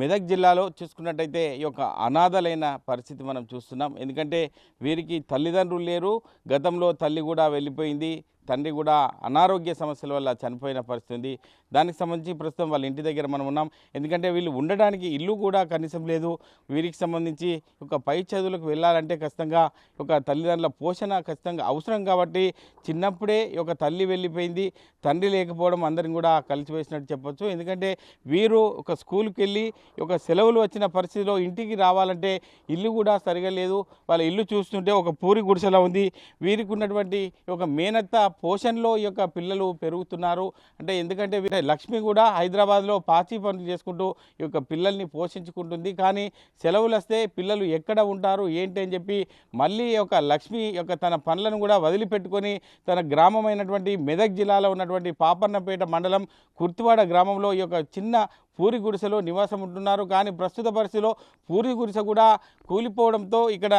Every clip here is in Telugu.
మెదక్ జిల్లాలో చూసుకున్నట్టయితే ఈ యొక్క అనాథలైన పరిస్థితి మనం చూస్తున్నాం. ఎందుకంటే వీరికి తల్లిదండ్రులు లేరు. గతంలో తల్లి కూడా వెళ్ళిపోయింది. తండ్రి కూడా అనారోగ్య సమస్యల వల్ల చనిపోయిన పరిస్థితి ఉంది. దానికి సంబంధించి ప్రస్తుతం వాళ్ళ ఇంటి దగ్గర మనం ఉన్నాం. ఎందుకంటే వీళ్ళు ఉండడానికి ఇల్లు కూడా కనీసం లేదు. వీరికి సంబంధించి ఒక పై చదువులకు వెళ్ళాలంటే ఖచ్చితంగా ఒక తల్లిదండ్రుల పోషణ ఖచ్చితంగా అవసరం కాబట్టి చిన్నప్పుడే ఒక తల్లి వెళ్ళిపోయింది. తండ్రి లేకపోవడం అందరిని కూడా కలిసివేసినట్టు చెప్పొచ్చు. ఎందుకంటే వీరు ఒక స్కూల్కి వెళ్ళి ఒక సెలవులు వచ్చిన పరిస్థితిలో ఇంటికి రావాలంటే ఇల్లు కూడా సరిగా లేదు. వాళ్ళ ఇల్లు చూస్తుంటే ఒక పూరి గుడిసెలా ఉంది. వీరికి ఉన్నటువంటి ఒక మేనత్త పోషణలో ఈ యొక్క పిల్లలు పెరుగుతున్నారు. అంటే ఎందుకంటే లక్ష్మి కూడా హైదరాబాద్లో పాచి పనులు చేసుకుంటూ ఈ యొక్క పిల్లల్ని పోషించుకుంటుంది. కానీ సెలవులు వస్తే పిల్లలు ఎక్కడ ఉంటారు ఏంటి అని చెప్పి మళ్ళీ యొక్క లక్ష్మి యొక్క తన పనులను కూడా వదిలిపెట్టుకొని తన గ్రామమైనటువంటి మెదక్ జిల్లాలో ఉన్నటువంటి పాపన్నపేట మండలం కుర్తివాడ గ్రామంలో ఈ యొక్క చిన్న పూరి గుడిసెలో నివాసం ఉంటున్నారు కానీ ప్రస్తుత పరిస్థితిలో పూరి గుడిసె కూడా కూలిపోవడంతో ఇక్కడ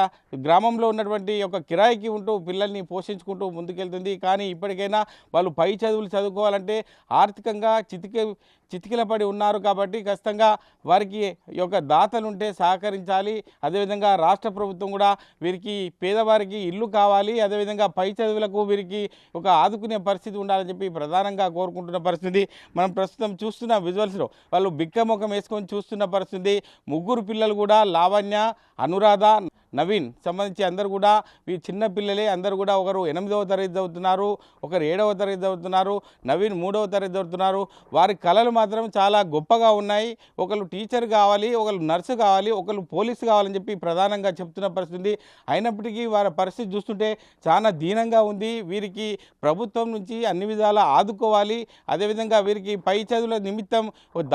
గ్రామంలో ఉన్నటువంటి ఒక కిరాయికి ఉంటూ పిల్లల్ని పోషించుకుంటూ ముందుకెళ్తుంది. కానీ ఇప్పటికైనా వాళ్ళు పై చదువులు చదువుకోవాలంటే ఆర్థికంగా చితికే చితికిలపడి ఉన్నారు కాబట్టి ఖచ్చితంగా వారికి ఈ యొక్క దాతలుంటే సహకరించాలి. అదేవిధంగా రాష్ట్ర ప్రభుత్వం కూడా వీరికి పేదవారికి ఇల్లు కావాలి. అదేవిధంగా పై చదువులకు వీరికి ఒక ఆదుకునే పరిస్థితి ఉండాలని చెప్పి ప్రధానంగా కోరుకుంటున్న పరిస్థితి. మనం ప్రస్తుతం చూస్తున్న విజువల్స్లో వాళ్ళు బిక్కముఖం వేసుకొని చూస్తున్న పరిస్థితి. ముగ్గురు పిల్లలు కూడా లావణ్య అనురాధ నవీన్ సంబంధించి అందరు కూడా ఈ చిన్న పిల్లలే అందరు కూడా ఒకరు ఎనిమిదవ తరగతి చదువుతున్నారు ఒకరు ఏడవ తరగతి చదువుతున్నారు నవీన్ మూడవ తరగతి చదువుతున్నారు. వారి కళలు మాత్రం చాలా గొప్పగా ఉన్నాయి. ఒకరు టీచర్ కావాలి ఒకరు నర్సు కావాలి ఒకరు పోలీసు కావాలని చెప్పి ప్రధానంగా చెప్తున్న పరిస్థితి అయినప్పటికీ వారి పరిస్థితి చూస్తుంటే చాలా దీనంగా ఉంది. వీరికి ప్రభుత్వం నుంచి అన్ని విధాలా ఆదుకోవాలి. అదేవిధంగా వీరికి పై చదువుల నిమిత్తం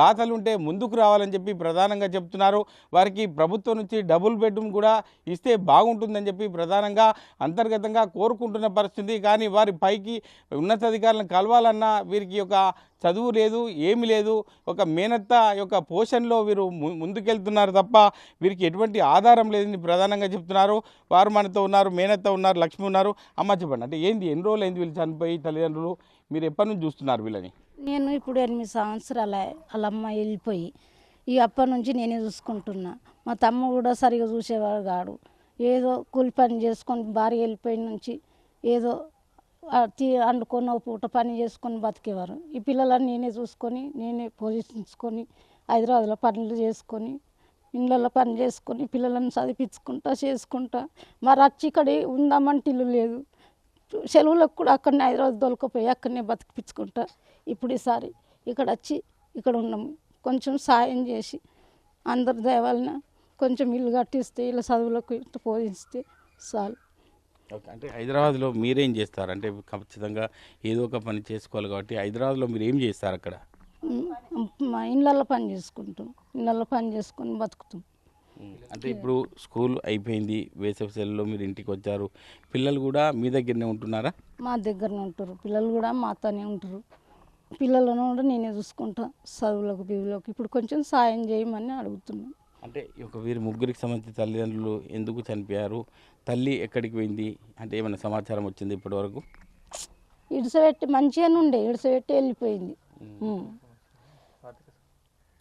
దాతలు ఉంటే ముందుకు రావాలని చెప్పి ప్రధానంగా చెప్తున్నారు. వారికి ప్రభుత్వం నుంచి డబుల్ బెడ్రూమ్ కూడా ఇస్తే బాగుంటుందని చెప్పి ప్రధానంగా అంతర్గతంగా కోరుకుంటున్న పరిస్థితి. కానీ వారి పైకి ఉన్నతాధికారులను కలవాలన్నా వీరికి ఒక చదువు లేదు ఏమి లేదు. ఒక మేనత్త యొక్క పోషణలో వీరు ముందుకెళ్తున్నారు తప్ప వీరికి ఎటువంటి ఆధారం లేదని ప్రధానంగా చెప్తున్నారు. వారు మనతో ఉన్నారు మేనత్త ఉన్నారు లక్ష్మి ఉన్నారు. అమ్మ చెప్పండి అంటే ఏంది ఎన్ని రోజులు అయింది వీళ్ళు చనిపోయి తల్లిదండ్రులు? మీరు ఎప్పటి నుంచి చూస్తున్నారు వీళ్ళని? నేను ఇప్పుడు ఎనిమిది సంవత్సరాలు వాళ్ళమ్మ వెళ్ళిపోయి ఈ అప్పటి నుంచి నేనే చూసుకుంటున్నా. మా తమ్ముడు కూడా సరిగా చూసేవాడు కాడు. ఏదో కూలి పని చేసుకొని భార్య వెళ్ళిపోయిన నుంచి ఏదో తీ వండుకొని ఒక పూట పని చేసుకొని బతికేవారు. ఈ పిల్లలని నేనే చూసుకొని నేనే పోషించుకొని హైదరాబాద్లో పనులు చేసుకొని ఇండ్లలో పని చేసుకొని పిల్లలను చదివించుకుంటా చేసుకుంటా. మరి వచ్చి ఇక్కడ ఉందామంటే ఇల్లు లేదు. సెలవులకు కూడా అక్కడనే హైదరాబాద్ దొలకపోయి అక్కడనే బతికిపించుకుంటా. ఇప్పుడు ఈసారి ఇక్కడ వచ్చి ఇక్కడ ఉన్నాము. కొంచెం సాయం చేసి అందరి దయవలన కొంచెం ఇల్లు కట్టిస్తే ఇలా చదువులకు ఇట్లా పోషిస్తే చాలు. ఓకే అంటే హైదరాబాద్లో మీరేం చేస్తారు? అంటే ఖచ్చితంగా ఏదో ఒక పని చేసుకోవాలి కాబట్టి హైదరాబాద్లో మీరు ఏం చేస్తారు అక్కడ? మా ఇళ్ళల్లో పని చేసుకుంటాం. ఇళ్ళల్లో పని చేసుకొని బతుకుతాం. అంటే ఇప్పుడు స్కూల్ అయిపోయింది వేసవి సెలవులో మీరు ఇంటికి వచ్చారు. పిల్లలు కూడా మీ దగ్గరనే ఉంటున్నారా? మా దగ్గరనే ఉంటారు. పిల్లలు కూడా మాతోనే ఉంటారు. పిల్లలను కూడా నేనే చూసుకుంటా చదువులకు బివులకు. ఇప్పుడు కొంచెం సాయం చేయమని అడుగుతున్నాం అంటే ఒక వీరి ముగ్గురికి సంబంధించి తల్లిదండ్రులు ఎందుకు చనిపోయారు? తల్లి ఎక్కడికి పోయింది? అంటే ఏమైనా సమాచారం వచ్చింది ఇప్పటి వరకు ఇడిసపెట్టి మంచిగానే ఉండే ఇడిసపెట్టి వెళ్ళిపోయింది. ఉమ్.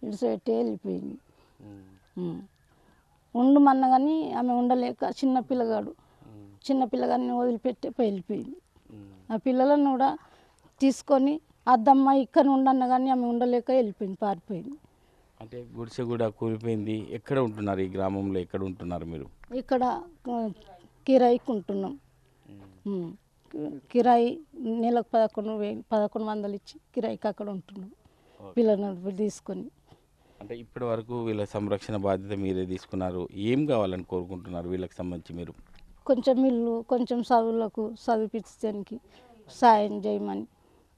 ఇడిసపెట్టి వెళ్ళిపోయింది. ఉండమన్న కానీ ఆమె ఉండలేక చిన్న పిల్లగాడు. చిన్న పిల్లగాడిని వదిలిపెట్టి పోయి వెళ్ళిపోయింది ఆ పిల్లలను కూడా తీసుకొని అద్దమ్మ ఇక్కడ ఉండన్న కానీ ఆమె ఉండలేక వెళ్ళిపోయింది పారిపోయింది. అంటే గుడిసె కూడా కూలిపోయింది. ఎక్కడ ఉంటున్నారు ఈ గ్రామంలో? ఎక్కడ ఉంటున్నారు మీరు? ఇక్కడ కిరాయికి ఉంటున్నాం. కిరాయి నెలకు పదకొండు వేలు పదకొండు వందలు ఇచ్చి కిరాయికి అక్కడ ఉంటున్నాం. పిల్లలను తీసుకొని. అంటే ఇప్పటి వరకు వీళ్ళ సంరక్షణ బాధ్యత మీరే తీసుకున్నారు. ఏం కావాలని కోరుకుంటున్నారు వీళ్ళకి సంబంధించి మీరు? కొంచెం ఇల్లు కొంచెం చదువులకు చదివించడానికి సాయం చేయమని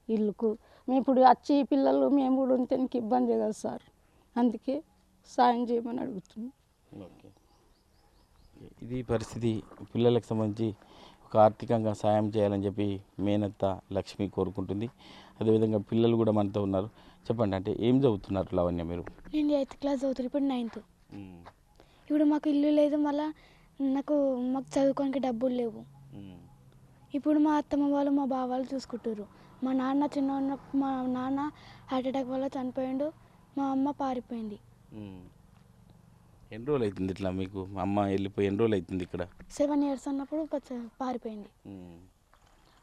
ఇల్లుకు మేము ఇప్పుడు వచ్చి పిల్లలు మేము కూడా ఉంటే ఇబ్బంది కదా సార్. అందుకే సాయం చేయమని అడుగుతున్నాం. ఓకే. ఇది పరిస్థితి పిల్లలకు సంబంధించి ఒక ఆర్థికంగా సాయం చేయాలని చెప్పి మేనత్త లక్ష్మి కోరుకుంటుంది. అదేవిధంగా పిల్లలు కూడా మనతో ఉన్నారు. చెప్పండి అంటే ఏం చదువుతున్నారు లావణ్య మీరు? నేను ఎయిత్ క్లాస్ చదువుతాను ఇప్పుడు నైన్త్. ఇప్పుడు మాకు ఇల్లు లేదు మళ్ళా నాకు మాకు చదువుకోనికి డబ్బులు లేవు. ఇప్పుడు మా అత్తమ్మ వాళ్ళు మా బావ వాళ్ళు చూసుకుంటారు మా నాన్న చిన్న ఉన్న మా నాన్న హార్ట్ అటాక్ వల్ల చనిపోయిండు మా అమ్మ పారిపోయింది. ఎన్ని రోజులు అవుతుంది ఇట్లా మీకు? అమ్మ వెళ్ళిపోయి ఎన్ని రోజులు అవుతుంది ఇక్కడ? సెవెన్ ఇయర్స్ అన్నప్పుడు పచ్చ- పారిపోయింది.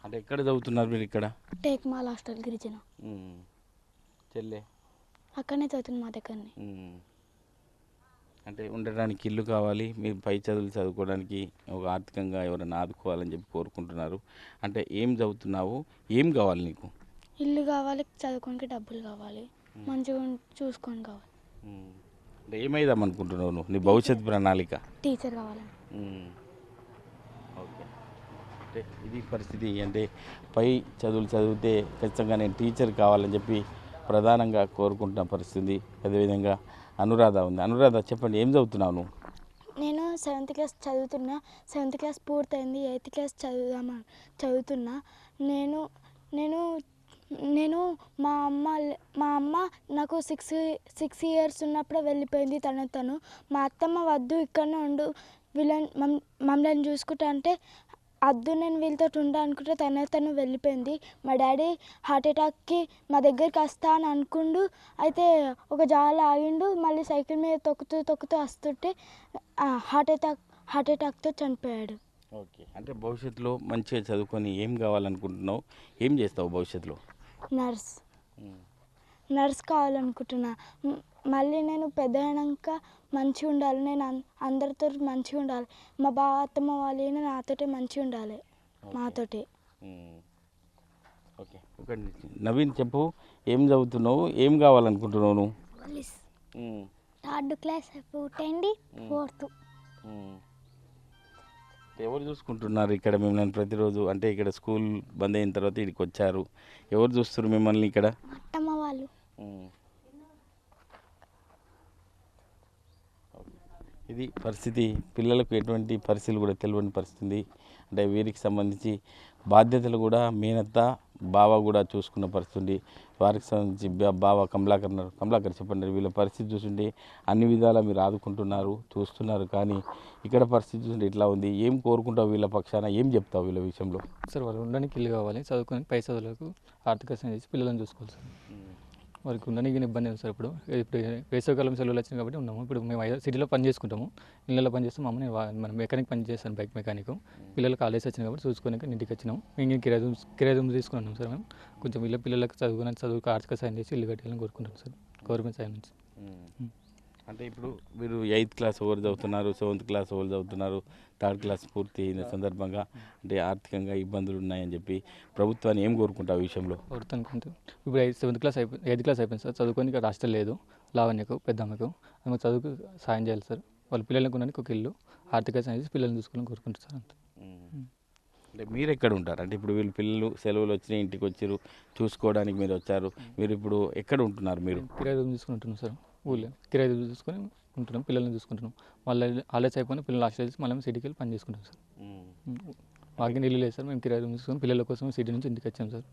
అంటే ఎక్కడ చదువుతున్నారు మీరు ఇక్కడ? టేక్ మాల్ హాస్టల్ గిరిజన. చెల్లె? అక్కడనే చదువుతుంది మా దగ్గరనే. అంటే ఉండడానికి ఇల్లు కావాలి మీరు పై చదువులు చదువుకోవడానికి ఒక ఆర్థికంగా ఎవరైనా ఆదుకోవాలని చెప్పి కోరుకుంటున్నారు. అంటే ఏం చదువుతున్నావు? ఏం కావాలి నీకు? ఇల్లు కావాలి చదువుకోనికి డబ్బులు కావాలి మంచిగా చూసుకొని కావాలి. అంటే ఏమైదాం అనుకుంటున్నావు నువ్వు? నీ భవిష్యత్ ప్రణాళిక? టీచర్ కావాలని ఉమ్. ఓకే. అంటే ఇది పరిస్థితి. అంటే పై చదువులు చదివితే ఖచ్చితంగా నేను టీచర్ కావాలని చెప్పి ప్రధానంగా కోరుకుంటున్న పరిస్థితి. అదేవిధంగా అనురాధ ఉంది. అనురాధ చెప్పండి ఏం చదువుతున్నావు నువ్వు? నేను సెవెంత్ క్లాస్ చదువుతున్నా. సెవెంత్ క్లాస్ పూర్తయింది ఎయిత్ క్లాస్ చదువుదామా చదువుతున్నా. నేను నేను నేను మా అమ్మ మా అమ్మ నాకు సిక్స్ సిక్స్ ఇయర్స్ ఉన్నప్పుడే వెళ్ళిపోయింది తన తను. మా అత్తమ్మ వద్దు ఇక్కడనే ఉండు. వీళ్ళని మమ్ మమ్మల్ని చూసుకుంటా అంటే అద్దు నేను వీళ్ళతో ఉండా అనుకుంటే తన తను వెళ్ళిపోయింది. మా డాడీ హార్ట్ అటాక్కి మా దగ్గరికి వస్తా అని అనుకుండు. అయితే ఒక జాల ఆగిండు. మళ్ళీ సైకిల్ మీద తొక్కుతూ తొక్కుతూ వస్తుంటే హార్ట్ అటాక్ హార్ట్ అటాక్తో చనిపోయాడు. ఓకే. అంటే భవిష్యత్తులో మంచిగా చదువుకొని ఏం కావాలనుకుంటున్నావు? ఏం చేస్తావు భవిష్యత్తులో? నర్స్. నర్స్ కావాలనుకుంటున్నా. మళ్ళీ నేను పెద్ద అయినాక మంచిగా ఉండాలి. నేను అందరితో మంచిగా ఉండాలి. మా బావ అత్తమ్మ వాళ్ళు నాతోటే మంచిగా ఉండాలి. మాతోటే. ఓకే. నవీన్ చెప్పు. ఏం చదువుతున్నావు? ఏం కావాలనుకుంటున్నావు నువ్వు. థర్డ్ క్లాస్ పూర్తయింది ఫోర్త్. ఎవరు చూసుకుంటున్నారు ఇక్కడ మిమ్మల్ని ప్రతిరోజు? అంటే ఇక్కడ స్కూల్ బంద్ అయిన తర్వాత ఇక్కడికి వచ్చారు. ఎవరు చూస్తారు మిమ్మల్ని ఇక్కడ? అత్తమ్మ వాళ్ళు. ఇది పరిస్థితి. పిల్లలకు ఎటువంటి పరిస్థితులు కూడా తెలియని పరిస్థితి. అంటే వీరికి సంబంధించి బాధ్యతలు కూడా మేనత్త బావ కూడా చూసుకున్న పరిస్థితి ఉంది. వారికి సంబంధించి బా- బావ కమలాకర్ కమలాకర్ చెప్పండి వీళ్ళ పరిస్థితి చూస్తుంటే అన్ని విధాలా మీరు ఆదుకుంటున్నారు చూస్తున్నారు. కానీ ఇక్కడ పరిస్థితి చూస్తుంటే ఇట్లా ఉంది. ఏం కోరుకుంటావు వీళ్ళ పక్షాన? ఏం చెప్తావు వీళ్ళ విషయంలో? సార్ వాళ్ళు ఉండడానికి ఇల్లు కావాలి. చదువుకొని పై చదువులకు ఆర్థిక సాయం చేసి పిల్లలను చూసుకోవాలి సార్. వారికి ఉండడానికి ఇబ్బంది ఉంది సార్ ఇప్పుడు. ఇప్పుడు వేసవికాలం సెలవులు వచ్చినాయి కాబట్టి ఉన్నాము. ఇప్పుడు మేము సిటీలో పని చేసుకుంటాము. ఇళ్ళలో పని చేస్తాం. వా- మన మెకానిక్ పని చేస్తాను బైక్ మెకానిక్. పిల్లలు కాలేజ్ వచ్చినాయి కాబట్టి చూసుకోనికి ఇంటికి వచ్చినాం. మేము కిరాయి రూమ్స్ కిరాయి రూమ్స్ తీసుకున్నాం సార్ మేము. కొంచెం ఇళ్ళ పిల్లలకు చదువుకుని చదువుకు ఆర్థిక సాయం చేసి ఇల్లు కట్టాలని కోరుకుంటాం సార్. గవర్నమెంట్ సాయం నుంచి. అంటే ఇప్పుడు మీరు ఎయిత్ క్లాస్ ఎవరు చదువుతున్నారు సెవెంత్ క్లాస్ ఎవరు చదువుతున్నారు థర్డ్ క్లాస్ పూర్తి అయిన సందర్భంగా అంటే ఆర్థికంగా ఇబ్బందులు ఉన్నాయని చెప్పి ప్రభుత్వాన్ని ఏం కోరుకుంటావు ఈ విషయంలో? పడుతుంది అనుకుంటే ఇప్పుడు సెవెంత్ క్లాస్ అయిపోయి ఎయిత్ క్లాస్ అయిపోయింది సార్. చదువుకొని ఇక్కడ హాస్టల్ లేదు. లావణ్యకు పెద్దమ్మకు. ఆమె చదువుకు సాయం చేయాలి సార్. వాళ్ళ పిల్లలకు ఉండడానికి ఒక ఇల్లు ఆర్థిక సాయం చేసి పిల్లల్ని చూసుకోవాలని కోరుకుంటారు సార్ అంతే. అంటే మీరు ఎక్కడ ఉంటారు? అంటే ఇప్పుడు వీళ్ళు పిల్లలు సెలవులు వచ్చినాయి ఇంటికి వచ్చారు చూసుకోవడానికి మీరు వచ్చారు. మీరు ఇప్పుడు ఎక్కడ ఉంటున్నారు మీరు? తీసుకుని ఉంటున్నాం సార్. ఊళ్ళో కిరాయి చూసుకొని ఉంటున్నాం పిల్లల్ని చూసుకుంటున్నాం. మళ్ళీ హాలిడేస్ అయిపోయిన పిల్లలు హాస్టల్ చేసి మళ్ళీ సిటీకి వెళ్ళి పని చేసుకుంటాం సార్. మాకు ఇల్లు లేదు సార్ మేము కిరాయి రూమ్ తీసుకొని పిల్లల కోసం సిటీ నుంచి ఇంటికి వచ్చాం సార్.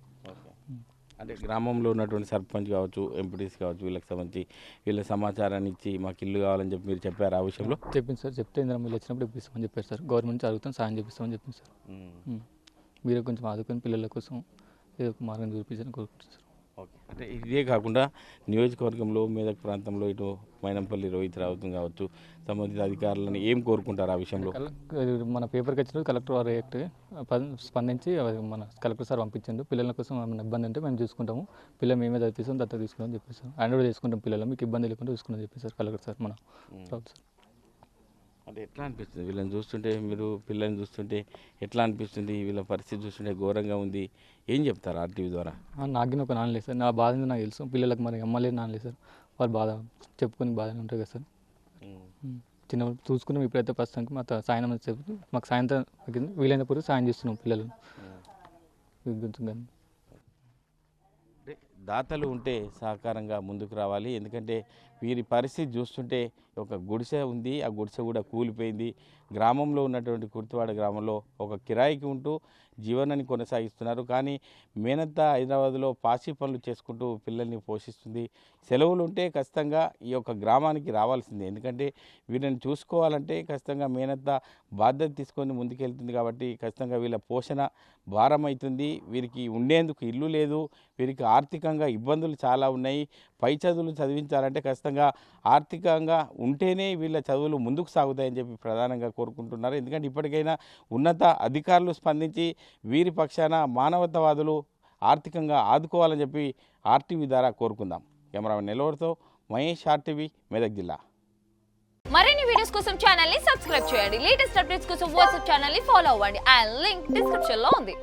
అంటే గ్రామంలో ఉన్నటువంటి సర్పంచ్ కావచ్చు ఎంపీటీస్ కావచ్చు వీళ్ళకి సంబంధించి వీళ్ళ సమాచారాన్ని ఇచ్చి మాకు ఇల్లు కావాలని చెప్పి మీరు చెప్పారు ఆ విషయంలో? చెప్పింది సార్ చెప్తే ఇంద్రా మీరు వచ్చినప్పుడు ఇప్పిస్తామని చెప్పారు సార్. గవర్నమెంట్ నుంచి అడుగుతాం సాయం చేపిస్తామని చెప్పింది సార్. మీరే కొంచెం ఆదుకొని పిల్లల కోసం ఏదో ఒక మార్గం చూపించాలని కోరుకుంటున్నాను సార్. అంటే ఇదే కాకుండా నియోజకవర్గంలో మెదక్ ప్రాంతంలో ఇటు మైనంపల్లి రోహిత్ రావుతం కావచ్చు సంబంధిత అధికారులను ఏం కోరుకుంటారు ఆ విషయంలో? మన పేపర్కి వచ్చినప్పుడు కలెక్టర్ వారు రియాక్ట్ స్పందించి మన కలెక్టర్ సార్ పంపించండు. పిల్లల కోసం ఏమైనా ఇబ్బంది ఉంటే మేము చూసుకుంటాము. పిల్లలు మేమే చదివిస్తాం దత్తత తీసుకుంటాం చెప్పేసారు ఆయన కూడా చేసుకుంటాం పిల్లలు మీకు ఇబ్బంది లేకుండా చూసుకుంటాం చెప్పేసారు కలెక్టర్ సార్ మన సార్. అంటే ఎట్లా అనిపిస్తుంది? వీళ్ళని చూస్తుంటే మీరు పిల్లల్ని చూస్తుంటే ఎట్లా అనిపిస్తుంది? వీళ్ళ పరిస్థితి చూస్తుంటే ఘోరంగా ఉంది. ఏం చెప్తారు ఆర్టీవీ ద్వారా? ఆ, నాకిన ఒక నాన్న లేదు సార్. నా బాధ నాకు తెలుసు. పిల్లలకు మరి అమ్మ లేదు నాన్న లేదు సార్. వాళ్ళు బాధ చెప్పుకొని బాధనే ఉంటుంది కదా సార్. చిన్నప్పుడు చూసుకున్నాం ఇప్పుడైతే ప్రస్తుతానికి మా సాయం చెప్పి మాకు సాయంత్రం వీలైనప్పుడు సాయం చేస్తున్నాం పిల్లలు దాతలు ఉంటే సహకారంగా ముందుకు రావాలి. ఎందుకంటే వీరి పరిస్థితి చూస్తుంటే ఒక గుడిసె ఉంది. ఆ గుడిసె కూడా కూలిపోయింది. గ్రామంలో ఉన్నటువంటి కుర్తివాడ గ్రామంలో ఒక కిరాయికి ఉంటూ జీవనాన్ని కొనసాగిస్తున్నారు. కానీ మేనత్త హైదరాబాద్లో పాసి పనులు చేసుకుంటూ పిల్లల్ని పోషిస్తుంది. సెలవులు ఉంటే ఖచ్చితంగా ఈ యొక్క గ్రామానికి రావాల్సిందే. ఎందుకంటే వీళ్ళని చూసుకోవాలంటే ఖచ్చితంగా మేనత్త బాధ్యత తీసుకొని ముందుకెళ్తుంది కాబట్టి ఖచ్చితంగా వీళ్ళ పోషణ భారం అవుతుంది వీరికి ఉండేందుకు ఇల్లు లేదు. వీరికి ఆర్థికంగా ఆర్థికంగా ఇబ్బందులు చాలా ఉన్నాయి. పై చదువులు చదివించాలంటే ఖచ్చితంగా ఆర్థికంగా ఉంటేనే వీళ్ళ చదువులు ముందుకు సాగుతాయని చెప్పి ప్రధానంగా కోరుకుంటున్నారు. ఎందుకంటే ఇప్పటికైనా ఉన్నత అధికారులు స్పందించి వీరి పక్షాన మానవతావాదులు ఆర్థికంగా ఆదుకోవాలని చెప్పి ఆర్టీవీ ద్వారా కోరుకుందాం. కెమెరామెన్ నిలవడితో మహేష్ ఆర్టీవీ మెదక్ జిల్లా. మరిన్ని వీడియోస్ కోసం ఛానల్ని సబ్స్క్రైబ్ చేయండి. లేటెస్ట్ అప్డేట్స్ కోసం వాట్సాప్ ఛానల్ని ఫాలో అవ్వండి. అండ్ లింక్ డిస్క్రిప్షన్లో ఉంది.